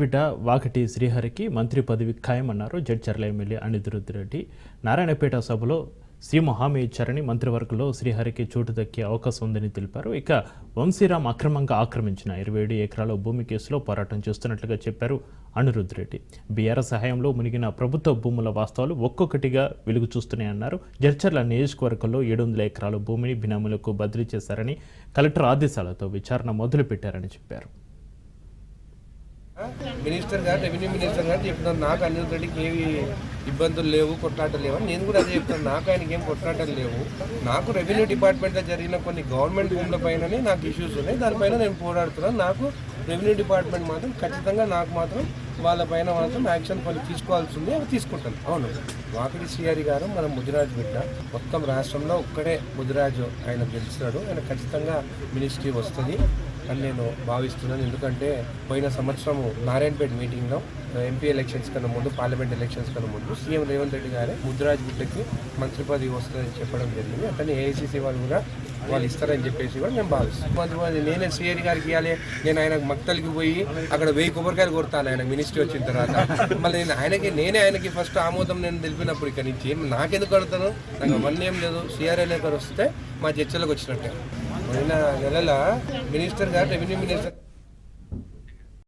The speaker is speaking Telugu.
ముదిరాజ్ వాకటి శ్రీహరికి మంత్రి పదవి ఖాయమన్నారు. జడ్చర్ల ఎమ్మెల్యే అనిరుద్ధ్ రెడ్డి నారాయణపేట సభలో సీఎం హామీ ఇచ్చారని మంత్రివర్గంలో శ్రీహరికి చోటు దక్కే అవకాశం ఉందని తెలిపారు. ఇక వంశీరామ్ అక్రమంగా ఆక్రమించిన ఇరవై ఏడు ఎకరాల భూమి కేసులో పోరాటం చేస్తున్నట్లుగా చెప్పారు అనిరుద్ధ్ రెడ్డి బీఆర్ఎస్ సహాయంలో మునిగిన ప్రభుత్వ భూముల వాస్తవాలు ఒక్కొక్కటిగా వెలుగు చూస్తున్నాయన్నారు. జడ్చర్ల నియోజకవర్గంలో ఏడు వందల ఎకరాల భూమిని బినామీలకు బదిలీ చేశారని కలెక్టర్ ఆదేశాలతో విచారణ మొదలుపెట్టారని చెప్పారు. మినిస్టర్ గారు రెవెన్యూ మినిస్టర్ గారు చెప్తున్నారు నాకు అనిల్ రెడ్డికి ఏవి ఇబ్బందులు లేవు కొట్లాటలు లేవు అని నేను కూడా అదే చెప్తాను నాకు ఆయనకి ఏం కొట్లాటలు లేవు. నాకు రెవెన్యూ డిపార్ట్మెంట్లో జరిగిన కొన్ని గవర్నమెంట్ భూముల పైననే నాకు ఇష్యూస్ ఉన్నాయి. దానిపైన నేను పోరాడుతున్నాను. నాకు రెవెన్యూ డిపార్ట్మెంట్ మాత్రం ఖచ్చితంగా నాకు మాత్రం వాళ్ళ పైన మాత్రం యాక్షన్ పని తీసుకోవాల్సి ఉంది. అవి తీసుకుంటాను. అవును. వాకిడి సిఆరి గారు మన ముదిరాజు బిడ్డ. మొత్తం రాష్ట్రంలో ఒక్కడే ముదిరాజు ఆయన గెలిచినాడు ఆయన ఖచ్చితంగా మినిస్ట్రీ వస్తుంది. అని నేను భావిస్తున్నాను. ఎందుకంటే పోయిన సంవత్సరము నారాయణపేట మీటింగ్లో ఎంపీ ఎలక్షన్స్ కన్నా ముందు పార్లమెంట్ ఎలక్షన్స్ కన్నా ముందు సీఎం రేవంత్ రెడ్డి గారే ముద్రాజ్ బిడ్డకి మంత్రి పదవి వస్తుందని చెప్పడం జరిగింది. అతన్ని ఏఐసీసీ వాళ్ళు కూడా వాళ్ళు ఇస్తారని చెప్పేసి కూడా నేను భావిస్తాను నేనే సీఎం గారికి ఇవ్వాలి నేను ఆయన మక్తలకి పోయి అక్కడ వెయ్యి కొబ్బరికాయలు కొడతాను. ఆయన మినిస్ట్రీ వచ్చిన తర్వాత మళ్ళీ నేను ఆయనకి నేనే ఆయనకి ఫస్ట్ ఆమోదం నేను తెలిపినప్పుడు ఇక్కడ నుంచి నాకెందుకు కడతాను నాకు అవన్నీ ఏం లేదు. సిఆర్ఏ గారు వస్తే మా చర్చలకు వచ్చినట్టే. నిన్న నెలల మినిస్టర్ గారు రెవెన్యూ మినిస్టర్